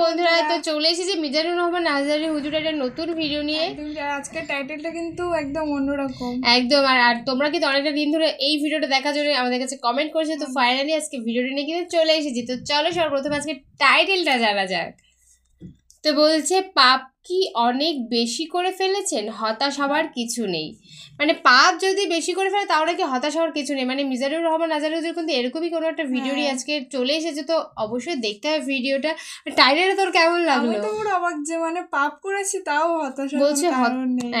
বন্ধুরা তো চলে এসেছি মিজানুর রহমান নাজারি হুজুর একটা নতুন ভিডিও নিয়ে। আজকে টাইটেলটা কিন্তু একদম অন্যরকম। একদম আর আর তোমরা কিন্তু অনেকটা দিন ধরে এই ভিডিওটা দেখার জন্য আমাদের কাছে কমেন্ট করেছে তো ফাইনালি আজকে ভিডিওটা নিয়ে কিন্তু চলে এসেছি। তো চলো সর্বপ্রথম আজকে টাইটেলটা জানা যাক। তো বলছে পাপ কি অনেক বেশি করে ফেলেছেন? হতাশ হবার কিছু নেই। মানে পাপ যদি বেশি করে ফেলে তাহলে কি হতাশ হওয়ার কিছু নেই? মানে মিজারুর রহমান আজার কিন্তু এরকমই কোনো একটা ভিডিও নিয়ে হ্যাঁ। আজকে চলে এসেছে তো অবশ্যই দেখতে হবে ভিডিওটা। টাইটেলটা তোর কেমন লাগল? তো পুরো অবাক যে মানে পাপ করেছি তাও হতাশ বলছে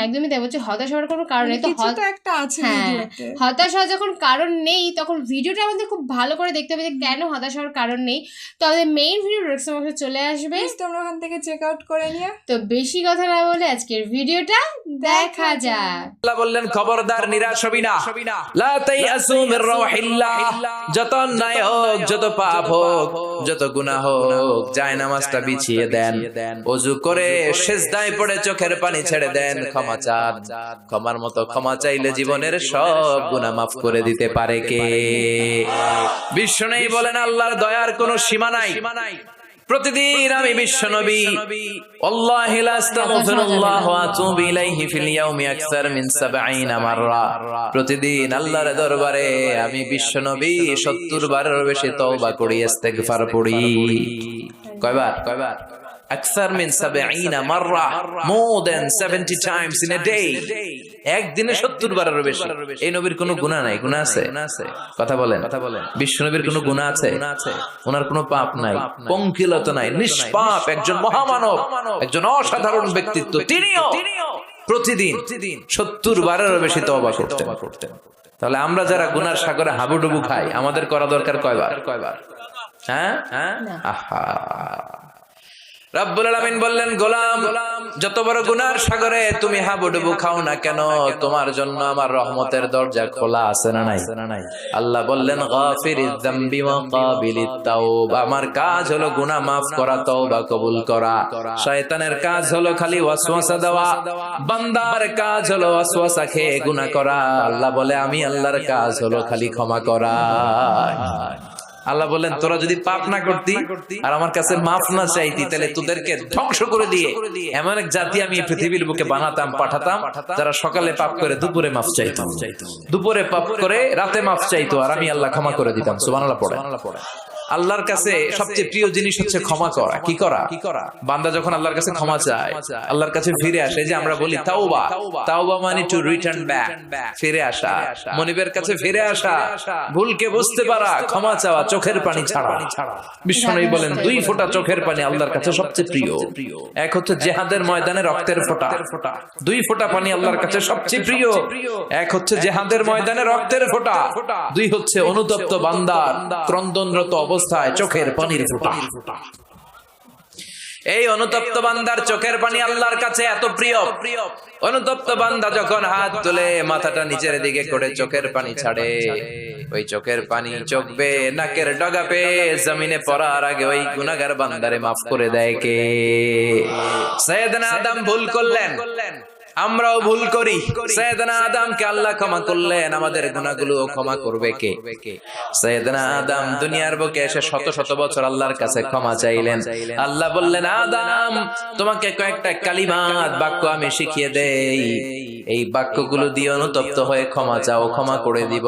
একদমই তাই বলছে হতাশ হওয়ার কোনো কারণ নেই তো একটা আছে হ্যাঁ। হতাশ হওয়ার যখন কারণ নেই তখন ভিডিওটা আমাদের খুব ভালো করে দেখতে হবে যে কেন হতাশ হওয়ার কারণ নেই। তো আমাদের মেইন ভিডিও ডিরেকশন চলে আসবে। তোমরা ওখান থেকে চেক আউট করে নিও। তো বেশি কথা না বলে আজকের ভিডিওটা দেখা যাক। আল্লাহ বললেন খবরদার নিরাশ হবি না। লা তাইয়াসু মির রাহিল্লাহ যত অন্যায় হোক যত পাপ হোক যত গুনাহ হোক যায় নামাজটা বিছিয়ে দেন। ওযু করে সেজদায় পড়ে চোখের পানি ছেড়ে দেন। ক্ষমা চান। ক্ষমার মতো ক্ষমা চাইলে জীবনের সব গুনাহ মাফ করে দিতে পারে কে? বিশ্ব নেই বলেন আল্লাহর দয়ার কোনো সীমা নাই। প্রতিদিন আমি বিশ্ব নবী আল্লাহ আস্তাগফিরুল্লাহ ওয়া আতুবু ইলাইহি ফিল ইয়াউমি আকসার মিন 70 মাররা। প্রতিদিন আল্লাহর দরবারে আমি বিশ্ব নবী 70 বারের বেশি তওবা করি ইস্তিগফার পড়ি। কয়বার? কয়বার? আকসার mean 70 মাররা more than 70 times in a day একদিনে 70 বারের বেশি। এই নবীর কোনো গুনাহ নাই গুনাহ আছে। কথা বলেন। কথা বলেন। বিশ্ব নবীর কোনো গুনাহ আছে। ওনার কোনো পাপ নাই। পঙ্কিলতা নাই। নিষ্পাপ একজন মহামানব একজন অসাধারণ ব্যক্তিত্ব। তিনিও প্রতিদিন সত্তর বারেরও বেশি তবা করতেন। তাহলে আমরা যারা গুনার সাগরে হাবুডুবু খাই আমাদের করা দরকার কয়বার? কয়বার? হ্যাঁ? হ্যাঁ আহা। রব্বুল বললেন, গোলাম, যত বড় গুনার সাগরে তুমি খাও না কেন? তোমার জন্য আমার রহমতের দরজা খোলা আছে না নাই? আল্লাহ বললেন আমার কাজ হলো গুনাহ মাফ করা, তওবা কবুল করা। শয়তানের কাজ হলো খালি ওয়াসওয়াসা দেওয়া। বান্দার কাজ হলো ওয়াসওয়াসা খেয়ে গুনাহ করা। আল্লাহ বলে, আমি আল্লাহর কাজ হলো খালি ক্ষমা করা। আল্লাহ বললেন তোরা যদি পাপ না করতি আর আমার কাছে মাফ না চাইতি তাহলে তোদেরকে ধ্বংস করে দিয়ে এমন এক জাতি আমি পৃথিবীর বুকে বানাতাম পাঠাতাম যারা সকালে পাপ করে দুপুরে মাফ চাইত। দুপুরে পাপ করে রাতে মাফ চাইতো আর আমি আল্লাহ ক্ষমা করে দিতাম সুবহানাল্লাহ পড়ে। আল্লাহর কাছে সবচেয়ে প্রিয় জিনিস হচ্ছে ক্ষমা করা। কি করা? কি করা? বান্দা যখন আল্লাহর কাছে ক্ষমা চায় আল্লাহর কাছে ফিরে আসে যে আমরা বলি তাওবা তাওবা। মানে টু রিটার্ন ব্যাক ফিরে আসা। মনিবের কাছে ফিরে আসা। ভুলকে বুঝতে পারা ক্ষমা চাওয়া চোখের পানি ছাড়া। বিশ্বনবী বলেন দুই ফোঁটা চোখের পানি আল্লাহর কাছে সবচেয়ে প্রিয়। এক হচ্ছে জেহাদের ময়দানে রক্তের ফোঁটা। দুই ফোঁটা পানি আল্লাহর কাছে সবচেয়ে প্রিয়। এক হচ্ছে জেহাদের ময়দানে রক্তের ফোঁটা দুই হচ্ছে অনুতপ্ত বান্দার ক্রন্দনরত অবস্থায় চোখের পানির ফোঁটা। এই অনুতপ্ত বান্দার চোখের পানি আল্লাহর কাছে এত প্রিয়। অনুতপ্ত বান্দা যখন হাত তুলে মাথাটা নিচের দিকে করে চোখের পানি ছাড়ে ওই চোখের পানি চোখ বে নাকের ডগা পে জমিনে পড়ার আগে ওই গুনাগার বান্দারে মাফ করে দেয় কে? সৈয়দনা আদম ভুল করলেন। আমরাও ভুল করি। সৈয়দনা আদমকে আল্লাহ ক্ষমা করলেন আমাদের গুনাহগুলো ক্ষমা করবে কে? সৈয়দনা আদম দুনিয়ার বুকে এসে শত শত বছর আল্লাহর কাছে ক্ষমা চাইলেন। আল্লাহ বললেন আদম তোমাকে কয়েকটা কালিমাত বাক্য আমি শিখিয়ে দেই। এই বাক্যগুলো দিয়ে অনুতপ্ত হয়ে ক্ষমা চাও ক্ষমা করে দিব।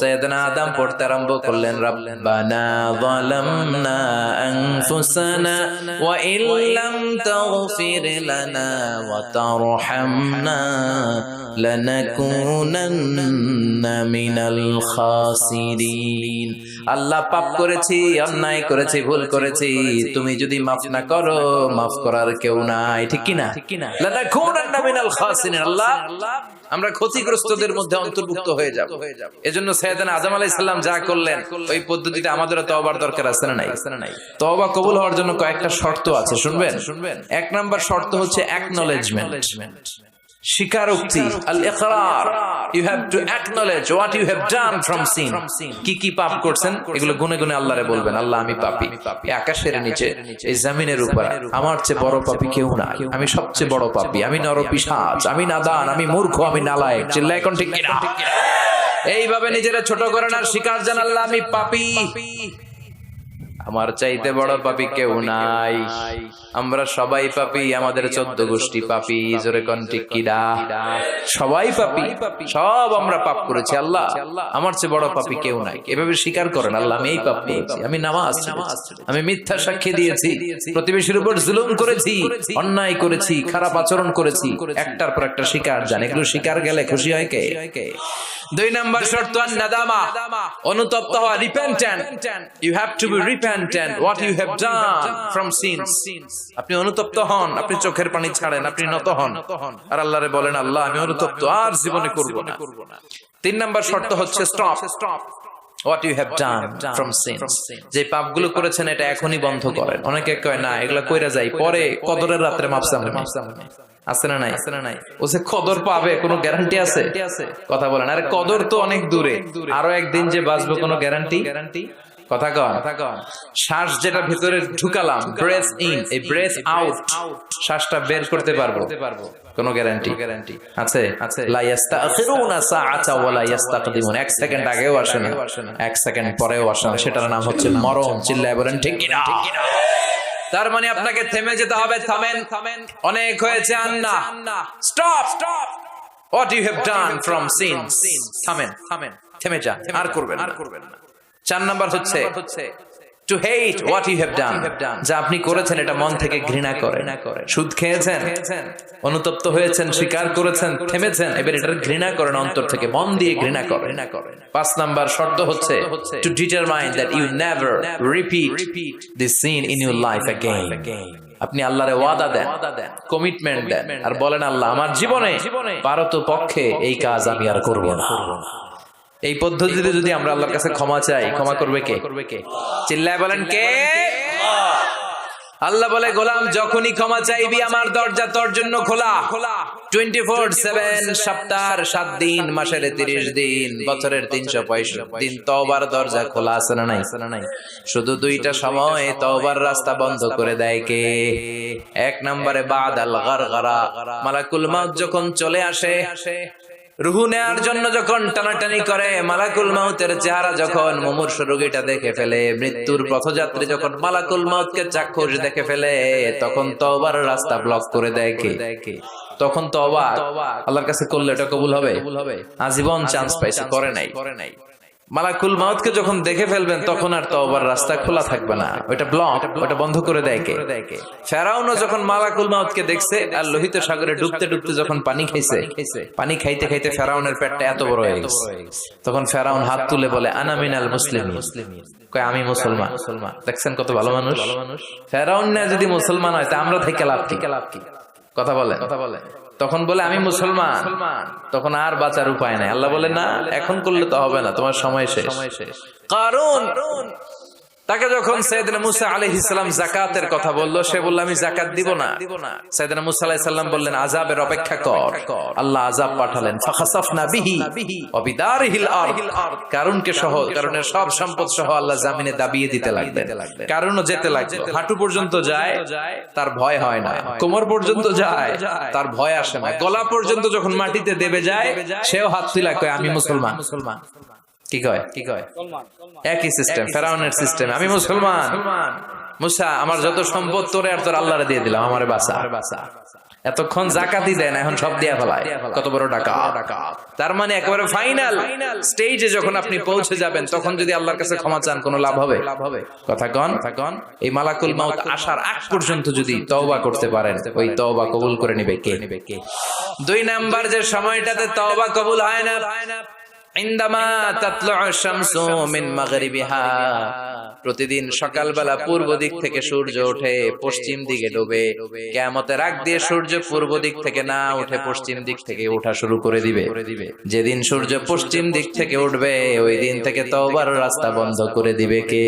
সৈয়দনা আদম পড়তে আরম্ভ করলেন রব্বানা যালামনা আনফুসানা ওয়া ইল্লাম তাগফির লানা ওয়া তারহামনা লানাকুনান্না মিনাল খাসিরিন। আল্লাহ পাপ করেছি অন্যায় করেছি ভুল করেছি তুমি যদি মাফ না করো মাফ করার কেউ নাই ঠিক কি না লানাকুনান্না মিনাল খাসিরিন আল্লাহ আমরা ক্ষতিগ্রস্তদের মধ্যে অন্তর্ভুক্ত হয়ে যাব। এজন্য সৈয়দানা আদম আলাইহিস সালাম যা করলেন ওই পদ্ধতিতে আমাদেরও তওবার দরকার আছে না নাই? তওবা কবুল হওয়ার জন্য কয়েকটা শর্ত আছে শুনবেন? শুনবেন এক নাম্বার শর্ত হচ্ছে অ্যাকনলেজমেন্ট স্বীকারোক্তি you have to what you have done from sin কি কি পাপ করছেন, এগুলো গুনে গুনে আল্লাহরে বলবেন, আল্লাহ, আমি পাপী। আকাশের নিচে, এই জমিনের উপর, আমার চেয়ে বড় পাপী কেউ না আমি সবচেয়ে বড় পাপী। আমি নরপিশাচ, আমি নাদান, আমি মূর্খ, আমি নালায়েক। চিল্লা এখন ঠিক কিনা? এইভাবে নিজেরা ছোট করেন আর স্বীকার জান আল্লাহ, আমি পাপী। আমার চাইতে বড় পাপি কেউ নাই। আমরা সবাই পাপি আমাদের চোদ্দ গোষ্ঠী পাপি জোরে কন্টিক কিরা সবাই পাপি সব আমরা পাপ করেছি আল্লাহ। আমার চেয়ে বড় পাপি কেউ নাই। এভাবে স্বীকার করেন আল্লাহ আমি এই পাপ করেছি আমি নামাজ আমি মিথ্যা সাক্ষী দিয়েছি প্রতিবেশীর উপর জুলুম করেছি অন্যায় করেছি খারাপ আচরণ করেছি। একটার পর একটা শিকার জান এগুলো শিকার গেলে খুশি হয় কে? দুই নাম্বার শর্ত নাদামা অনুতপ্ত হওয়া repentant you have to be repentant what you have done from sins আপনি অনুতপ্ত হন আপনি চোখের পানি ছাড়েন আপনি নত হন। আর আল্লাহরে বলেন আল্লাহ আমি অনুতপ্ত আর জীবনে করব না। তিন নাম্বার শর্ত হচ্ছে stop stop what you have done from sins যে পাপগুলো করেছেন এটা এখনই বন্ধ করেন। অনেকে কয় না এগুলা কইরা যাই পরে কদরের রাত্রে মাপসাম আছে না নাই? আছে না নাই ও যে কদর পাবে, কোনো গ্যারান্টি আছে? কথা বলেন, আরে কদর তো অনেক দূরে। আরও একদিন যে বাঁচবো কোনো গ্যারান্টি গ্যারান্টি কথা কন। শ্বাস যেটা ভিতরে ঢুকালাম ব্রেথ ইন এই ব্রেথ আউট শ্বাসটা বের করতে পারব। কোনো গ্যারান্টি গ্যারান্টি আছে? আছে লা ইয়াস্তাখিরুনা সাআতা ওয়া লা ইয়াস্তাকদিমুন। এক সেকেন্ড আগেও আসে না। এক সেকেন্ড পরেও আসে না। সেটার নাম হচ্ছে মরণ। চিল্লায় বলেন, ঠিক কিনা? তার মানে আপনাকে থেমে যেতে হবে থামেন। থামেন অনেক হয়েছে আন্না। Stop stop what you have done from sin থামেন থামেন থেমে যান আর করবেন আর করবেন না চার নাম্বার হচ্ছে to hate what you have done যা আপনি করেছেন, এটা মন থেকে ঘৃণা করে। সুদ খেয়েছেন, অনুতপ্ত হয়েছেন, স্বীকার করেছেন, থেমেছেন, এবার এটার ঘৃণা করেন, অন্তর থেকে মন দিয়ে ঘৃণা করেন। পাঁচ নাম্বার শর্ত হচ্ছে to determine that you never repeat sin in your life again আপনি আল্লাহরে ওয়াদা দেন কমিটমেন্ট দেন, আর বলেন, আল্লাহ, আমার জীবনে পারত পক্ষে এই কাজ আমি আর করব না। এই পদ্ধতিতে যদি আমরা আল্লাহর কাছে ক্ষমা চাই ক্ষমা করবে কে? চিল্লায় বলেন কে? আল্লাহ বলে গোলাম যখনই ক্ষমা চাইবি আমার দরজা তোর জন্য খোলা। খোলা। টোয়েন্টি ফোর সেভেন সপ্তাহের সাত দিন মাসের তিরিশ দিন বছরের তিনশো পঁয়ষট্টি দিন তবার দরজা খোলা আছে না নাই? নাই? শুধু দুইটা সময় তবার রাস্তা বন্ধ করে দেয় কে? এক নম্বরে বাদ আল গারগারা মালাকুল মাউত যখন চলে আসে। রুহু নেয়ার জন্য যখন টানাটানি করে মালাকুল মাউতের চেহারা যখন মুমূর্ষ রোগীটা দেখে ফেলে মৃত্যুর পথযাত্রী যখন মালাকুল মাউতকে চাক্ষুষ দেখে ফেলে তখন তো আবার রাস্তা ব্লক করে দেয় কে? তখন তওবা আল্লাহর কাছে করলে এটা কবুল হবে? আজীবন চান্স পাইছে করে নাই। করে নাই। মালাকুল মাউতকে যখন দেখে ফেলবেন, তখন আর তওবার রাস্তা খোলা থাকবে না। ওটা ব্লক ওটা বন্ধ করে দেয় কে? ফেরাউনও যখন মালাকুল মাউতকে দেখছে, আর লোহিত সাগরে ডুবতে ডুবতে যখন পানি খাইছে, পানি খাইতে খাইতে ফেরাউনের পেটটা এত বড় হয়ে গেছে। তখন ফেরাউন হাত তুলে বলে আনামিনাল মুসলিম কয়, আমি মুসলমান। মুসলমান দেখছেন কত ভালো মানুষ? ফেরাউন যদি মুসলমান হয়, তা আমরা থেকে লাভ কি? কথা বলে কথা বলে তখন বলে আমি মুসলমান। তখন আর বাঁচার উপায় নাই। আল্লাহ বলে না এখন করলে তো হবে না তোমার সময় শেষ। কারণ তাকে যখন সৈয়দনা মুসা আলাইহিস সালাম যাকাতের কথা বলল সে বলল আমি যাকাত দিব না। সৈয়দনা মুসা আলাইহিস সালাম বললেন আযাবের অপেক্ষা কর। আল্লাহ আযাব পাঠালেন ফাখাসাফনা বিহি ওয়া বিদারিহিল আরদ। কারণকে সহ কারণের সব সম্পদ সহ আল্লাহ জামিনে দাবিয়ে দিতে লাগবে কারণও যেতে লাগবে হাঁটু পর্যন্ত যায় তার ভয় হয় না। কোমর পর্যন্ত যায় তার ভয় আসে না। গলা পর্যন্ত যখন মাটিতে দেবে যায় সেও হাত তুলা কয় আমি মুসলমান। মুসলমান। কি কয়? কি কয়? একই সিস্টেম ফেরাউনের সিস্টেম আমি মুসলমান। মুসা আমার যত সম্পদ তোরে আর তোর আল্লাহরে দিয়ে দিলাম আমারে বাসা বাসা এতক্ষণ জাকাতই দেন এখন সব দিয়া ফেলায়। কত বড় টাকা তার মানে একেবারে ফাইনাল স্টেজে যখন আপনি পৌঁছে যাবেন তখন যদি আল্লাহর কাছে ক্ষমা চান কোনো লাভ হবে? লাভ হবে কথা কন। কথা কন এই মালাকুল মাউত আসার আগ পর্যন্ত যদি তওবা করতে পারেন ওই তওবা কবুল করে নিবে কে নিবে কে? দুই নাম্বার যে সময়টাতে তওবা কবুল হয় না প্রতিদিন সকালবেলা পূর্ব দিক থেকে সূর্য ওঠে, পশ্চিম দিকে ডোবে। কিয়ামতের আগ দিয়ে সূর্য পূর্ব দিক থেকে না উঠে পশ্চিম দিক থেকে ওঠা শুরু করে দিবে। যেদিন সূর্য পশ্চিম দিক থেকে উঠবে, ওই দিন থেকে তওবার রাস্তা বন্ধ করে দিবে কে?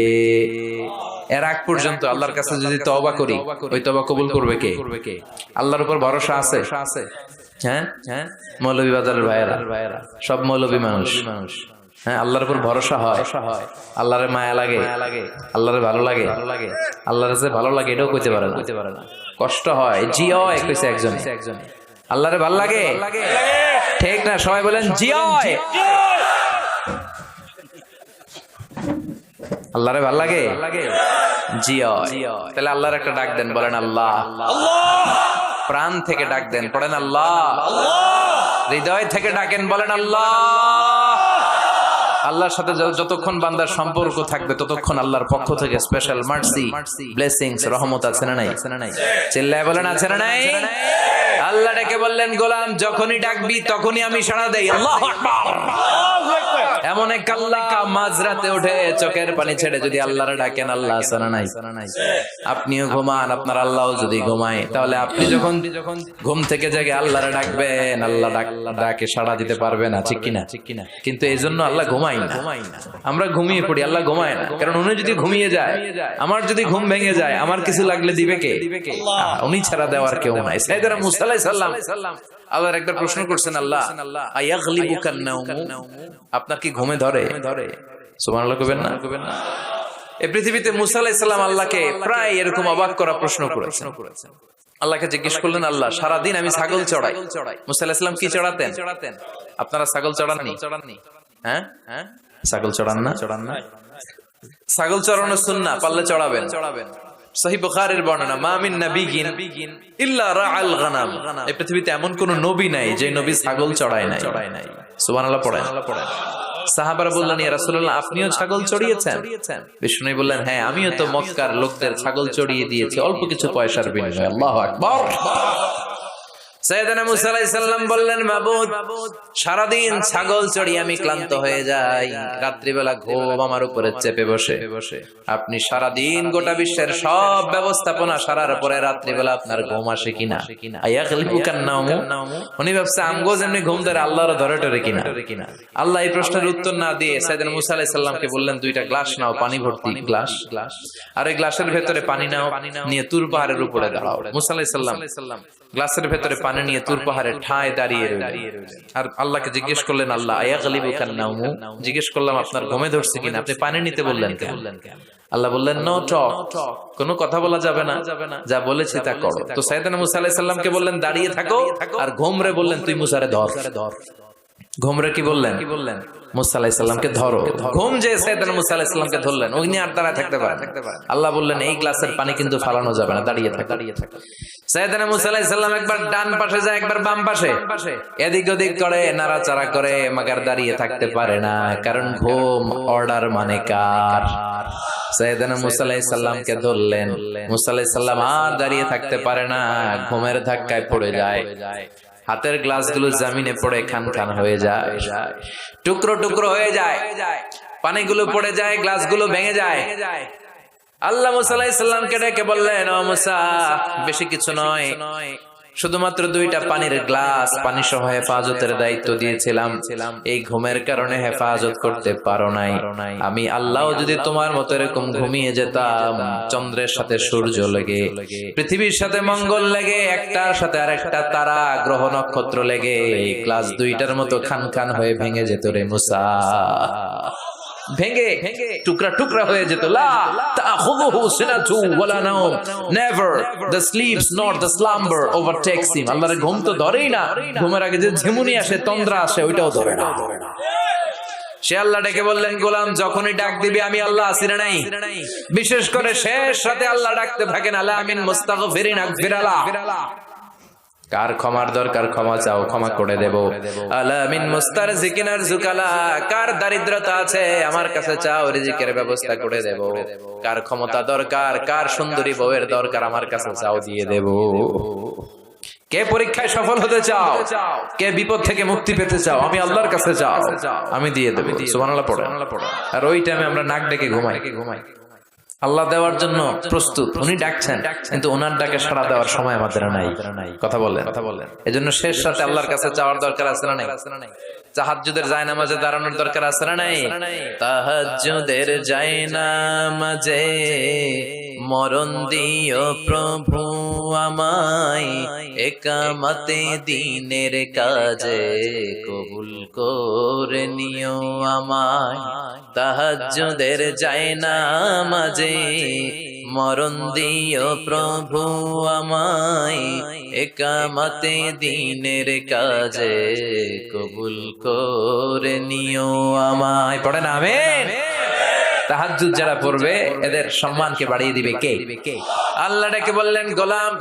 এর আগ পর্যন্ত আল্লাহর কাছে যদি তওবা করি, ওই তওবা কবুল করবে কে? আল্লাহর উপর ভরসা আছে? হ্যাঁ? হ্যাঁ? মৌলভী বাজারের ভাইয়েরা। ভাইয়েরা সব মৌলভী মানুষ। মানুষ। হ্যাঁ আল্লাহর উপর ভরসা হয়। আল্লাহরে মায়া লাগে। আল্লাহরে ভালো লাগে। আল্লাহর যে ভালো লাগে এটাও কইতে পারে না। কইতে পারে না। কষ্ট হয় জি হয়। কইছে একজন। একজন। আল্লাহরে ভালো লাগে। ঠিক না? সবাই বলেন জি হয় আল্লাহরে ভালো লাগে? লাগে। জি হয়। তাহলে আল্লাহর একটা ডাক দেন বলেন আল্লাহ। আল্লাহ! প্রাণ থেকে ডাক দেন, পড়েন আল্লাহ। হৃদয় থেকে ডাকেন, বলেন আল্লাহ। আল্লাহর সাথে যতক্ষণ বান্দার সম্পর্ক থাকবে, ততক্ষণ আল্লাহর পক্ষ থেকে স্পেশাল মার্সি ব্লেসিংস রহমত আছে না নাই? চিল্লায় বলেন, আছে না নাই? আল্লাহ ডেকে বললেন, গোলাম, যখনই ডাকবি, তখনই আমি সাড়া দেই। আল্লাহ এমন এক আল্লাহ মাঝরাতে উঠে চোখের পানি ছেড়ে যদি আল্লাহর ডাকেন আল্লাহ না নাই। আপনিও ঘুমান আপনার আল্লাহও যদি ঘুমায় তাহলে আপনি যখন যখন ঘুম থেকে জেগে আল্লাহর ডাকবেন আল্লাহ ডাকে সাড়া দিতে পারবে না ঠিক কিনা? ঠিক কিনা কিন্তু এই জন্য আল্লাহ ঘুমাই না। আমরা ঘুমিয়ে পড়ি আল্লাহ ঘুমায় না। কারণ উনি যদি ঘুমিয়ে যায় আমার যদি ঘুম ভেঙে যায় আমার কিছু লাগলে দিবে কে? উনি ছাড়া দেওয়ার কেউ নাই। সাইদারা মুসা আলাইহিস সালাম আল্লাহর একটা প্রশ্ন করছেন আল্লাহ আপনার কি ঘুমে ধরে? ধরে। সুবহানাল্লাহ কবেন না? কবেন না। এই পৃথিবীতে মুসা আলাইহিস সালাম আল্লাহকে প্রায় এরকম অবাক করা প্রশ্ন করেছেন। আল্লাহকে জিজ্ঞেস করলেন আল্লাহ সারাদিন আমি ছাগল চড়াই? মুসা কি চড়াতেন? চড়াতেন? আপনারা ছাগল চড়াননি চড়াননি। হ্যাঁ? হ্যাঁ? ছাগল চড়ান না? চড়ান না। ছাগল চড়ানো সুন্নাহ পারলে চড়াবেন। চড়াবেন। পৃথিবীতে এমন কোন নবী নাই যে নবী ছাগল চড়ায় নাই। সাহাবারা আপনিও ছাগল চড়িয়েছেন? বিষ্ণু বললেন হ্যাঁ আমিও তো মক্কার লোকদের ছাগল চড়িয়ে দিয়েছি, অল্প কিছু পয়সার বিনিময়ে। সৈয়দনা মুসা আলাইহিস সালাম বললেন, মাবুদ, সারাদিন ছাগল চড়ি আমি ক্লান্ত হয়ে যাই। রাত্রিবেলা ঘুম আমার উপরে চেপে বসে। আপনি সারাদিন গোটা বিশ্বের সব ব্যবস্থাপনা সারার পরে রাত্রিবেলা আপনার ঘুম আসে কিনা? আইয়া খালিফু কান্নামু উনি ভাবছে, আমগো যেমনি ঘুম ধরে আল্লাহর ধরে টরে কিনা? আল্লাহ এই প্রশ্নের উত্তর না দিয়ে সাইদান মুসা আলাইহিস সালামকে বললেন, দুইটা গ্লাস নাও, পানি ভর্তি গ্লাস। গ্লাস আর এই গ্লাসের ভেতরে পানি নাও, নিয়ে তুর পাহাড়ের উপরে দাঁড়াও। মুসা আলাইহিস সালাম গ্লাসের ভেতরে পানি নিয়ে তুর পাহাড়ে ঠায় দাঁড়িয়ে আর আল্লাহকে জিজ্ঞেস করলেন আল্লাহ জিজ্ঞেস করলাম আপনার ঘুমে ধরছে কিনা? আপনি পানি নিতে বললেন কেন? আল্লাহ বললেন নো টক কোনো কথা বলা যাবে না। যা বলেছি তা করো। তো সাইদানা মুসা আলাহিসাল্লামকে বললেন দাঁড়িয়ে থাকো আর ঘুমরে বললেন তুই মুসারে ধর। ধর। ঘুমরে কি বললেন? কি বললেন? মুসা আলাইহিস সালামকে ধরো। ঘুম যে সাইয়েদনা মুসা আলাইহিস সালামকে ধরলেন আর দাঁড়ায় থাকতে পারে আল্লাহ বললেন এই গ্লাসের পানি কিন্তু ফালানো যাবে না দাঁড়িয়ে থাক। দাঁড়িয়ে থাক। সাইয়েদনা মুসা আলাইহিস সালাম একবার ডান পাশে যায় একবার বাম পাশে। এদিক ওদিক করে নাড়াচাড়া করে মাগার দাঁড়িয়ে থাকতে পারে না কারণ ঘুম অর্ডার মানে কার। সাইয়েদনা মুসা আলাইহিস সালামকে ধরলেন মুসা আলাইহিস সালাম আর দাঁড়িয়ে থাকতে পারে না ঘুমের ধাক্কায় পড়ে যায়। হাতের গ্লাসগুলো জামিনে পড়ে খান খান হয়ে যায়। টুকরো টুকরো হয়ে যায়। পানিগুলো পড়ে যায়, গ্লাসগুলো ভেঙে যায়। আল্লাহ মুসাল্লাহ ইসলামকে সালামকে ডেকে বললেন বেশি কিছু নয়। শুধুমাত্র দুইটা পানির গ্লাস পানি সহ হেফাজতের দায়িত্ব দিয়েছিলাম। এই ঘুমের কারণে হেফাজত করতে পারো নাই। আমি আল্লাহ যদি তোমার মতো এরকম ঘুমিয়ে যেতাম, চন্দ্রের সাথে সূর্য লেগে, পৃথিবীর সাথে মঙ্গল লেগে, একটার সাথে আরেকটা তারা, গ্রহ নক্ষত্র লেগে গ্লাস দুইটার মতো খান খান হয়ে ভেঙে যেত রে মুসা। ভেঙে টুকরা টুকরা হয়ে যেত। লা তাখুযুহু সিনাতু ওয়ালা নাওম। Never the slips not the slumber overtakes him আল্লাহর ঘুম তো ধরেই না। ঘুমের আগে যে ঝিমুনি আসে তন্দ্রা আসে ওইটাও ধরে না। সে আল্লাহ ডেকে বললেন গোলাম যখনই ডাক দিবি আমি আল্লাহ আসি না নাই। বিশেষ করে শেষ রাতে আল্লাহ ডাকতে থাকেন আলা আমিন মুস্তাগফিরিন আকফিরালা কার ক্ষমার দরকার ক্ষমা চাও ক্ষমা করে দেব। আলামিন মুস্তার জিকিনার জুকালা কার দারিদ্রতা আছে আমার কাছে চাও রিজিকের ব্যবস্থা করে দেব। কার ক্ষমতা দরকার কার সুন্দরী বউয়ের দরকার আমার কাছে চাও দিয়ে দেব। কে পরীক্ষায় সফল হতে চাও কে বিপদ থেকে মুক্তি পেতে চাও আমি আল্লাহর কাছে চাও আমি দিয়ে দেবো। সুবহানাল্লাহ পড়ে আর ওই টাইমে আমরা নাক ডেকে ঘুমাই ঘুমাই। আল্লাহ দেওয়ার জন্য প্রস্তুত। উনি ডাকছেন কিন্তু ওনার ডাকে সাড়া দেওয়ার সময় আমাদের নাই। কথা বলেন। কথা বলেন। এজন্য শেষ সাথে আল্লাহর কাছে যাওয়ার দরকার আছে না নাই। তাহাজ্জুদের যায় নামাজে দাঁড়ানোর দরকার আছে না নাই? তাহাজ্জুদের নামাজে মরণ দিও প্রভু আমায়। একামতে দিনের কাজে কবুল করে নিও আমায়। তাহাজ্জুদের যায় নামাজে মরণ দিও প্রভু আমায়। একামতে দিনের কাজে কবুল করে নিও আমায়। পড়ে না তাহাজ্জুদ যারা পড়বে এদের সম্মানকে বাড়িয়ে দিবে কে আল্লাহ ডেকে বললেন গোলাম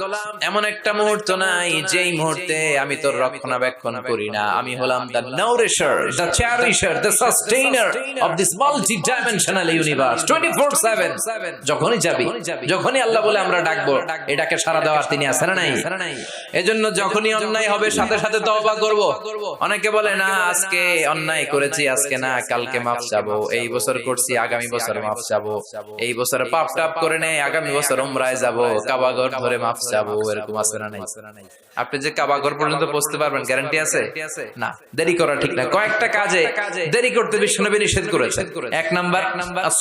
এমন একটা মুহূর্ত নাই যেই মুহূর্তে আমি তোর রক্ষণাবেক্ষণ করি না। আমি হলাম the nourisher the cherisher the sustainer of this multi dimensional universe 24/7 যখনই যাবি যখনই আল্লাহ বলে আমরা ডাকবো এটাকে সারা দেওয়ার তিনি আছেন না নাই। এজন্য যখনই অন্যায় হবে সাথে সাথে তওবা করব। অনেকে বলে না আজকে অন্যায় করেছি আজকে না কালকে মাফ চাবো এই বছর করছি আগামী বছর মাফ চাবো। এই বছর পাপ টাপ করে নেই আগামী বছর উমরায় যাব। কাবাগর ধরে মাফ চাবো এরকম আছে না নাই। আপনি যে কাবাগর পর্যন্ত পৌঁছতে পারবেন গ্যারান্টি আছে? না দেরি করা ঠিক না। কয়েকটা কাজে দেরি করতে বিষ্ণুনবী নিষেধ করেছে এক নাম্বার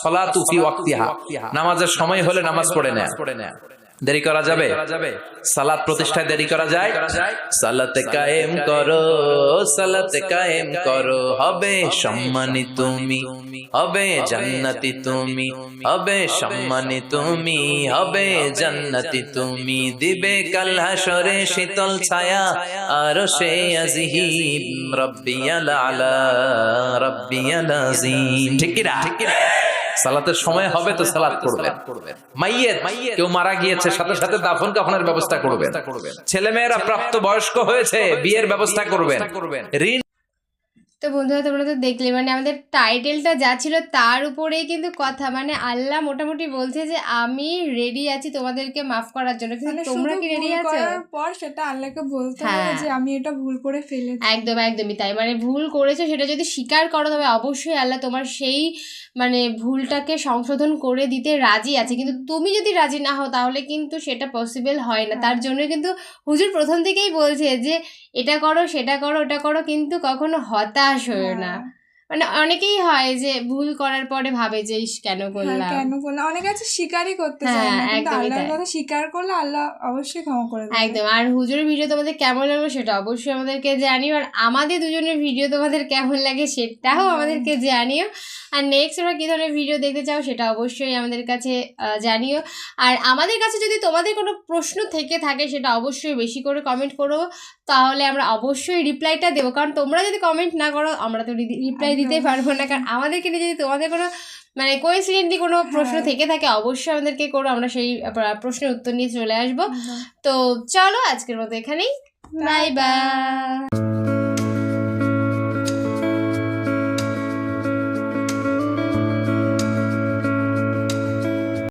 সলাতু ফি ওয়াক্তিহা। নামাজের সময় হলে নামাজ পড়ে নেয়া। দেরি করা যাবে? সালাত প্রতিষ্ঠায় দেরি করা যায়? সালাতে কায়েম করো সালাতে কায়েম করো। হবে সম্মানি তুমি হবে জান্নাতি তুমি হবে সম্মানী তুমি হবে জান্নাতি তুমি। দিবে কাল হাসরে শীতল ছায়া আর সে আজিহিম রব্বিয়াল আলা রব্বিয়াল আজিম। ঠিক কি না ঠিক কি না? সালাতের সময় হবে তো সালাত করবেন মাইয়ের কেউ মারা গিয়েছে সাথে সাথে দাফন কাফনের ব্যবস্থা করবেন। ছেলে মেয়েরা প্রাপ্ত বয়স্ক হয়েছে বিয়ের ব্যবস্থা করবেন। ঋণ তো বন্ধুরা তোমরা তো দেখলে মানে আমাদের টাইটেলটা যা ছিল তার উপরেই কিন্তু কথা। মানে আল্লাহ মোটামুটি বলছে যে আমি রেডি আছি তোমাদেরকে মাফ করার জন্য। কিন্তু মানে তোমরা কি রেডি আছো? পর সেটা আল্লাহকে বলতে হবে হ্যাঁ। যে আমি এটা ভুল করে ফেলেছি। একদম একদমই তাই। মানে ভুল করেছ সেটা যদি স্বীকার করো তবে অবশ্যই আল্লাহ তোমার সেই মানে ভুলটাকে সংশোধন করে দিতে রাজি আছে। কিন্তু তুমি যদি রাজি না হও তাহলে কিন্তু সেটা পসিবল হয় না। তার জন্য কিন্তু হুজুর প্রথম থেকেই বলছে যে এটা করো সেটা করো ওটা করো। কিন্তু কখনো হতাশ হয়েও না হ্যাঁ। মানে অনেকেই হয় যে ভুল করার পরে ভাবে যে ইস কেন হ্যাঁ, করলাম? কেন বললাম অনেকে আছে স্বীকারই করতে চায় হ্যাঁ, না কিন্তু আল্লাহর কথা স্বীকার করলে আল্লাহ অবশ্যই ক্ষমা করে দেবে। একদম। আর হুজুরের ভিডিও তোমাদের কেমন লাগল সেটা অবশ্যই আমাদেরকে জানিও। আর আমাদের দুজনের ভিডিও তোমাদের কেমন লাগে সেটাও আমাদেরকে জানিও। আর নেক্সট তোমরা কী ধরনের ভিডিও দেখতে চাও সেটা অবশ্যই আমাদের কাছে জানিও। আর আমাদের কাছে যদি তোমাদের কোনো প্রশ্ন থেকে থাকে সেটা অবশ্যই বেশি করে কমেন্ট করো। তাহলে আমরা অবশ্যই রিপ্লাইটা দেবো। কারণ তোমরা যদি কমেন্ট না করো আমরা তো রিপ্লাই। দিতেই পারব না। কারণ আমাদেরকে নিয়ে যদি তোমাদের কোনো মানে কোইন্সিডেন্টলি কোনো প্রশ্ন হ্যাঁ। থেকে থাকে অবশ্যই আমাদেরকে করো। আমরা সেই প্রশ্নের উত্তর নিয়ে চলে আসব। তো চলো আজকের মতো এখানেই। Bye bye.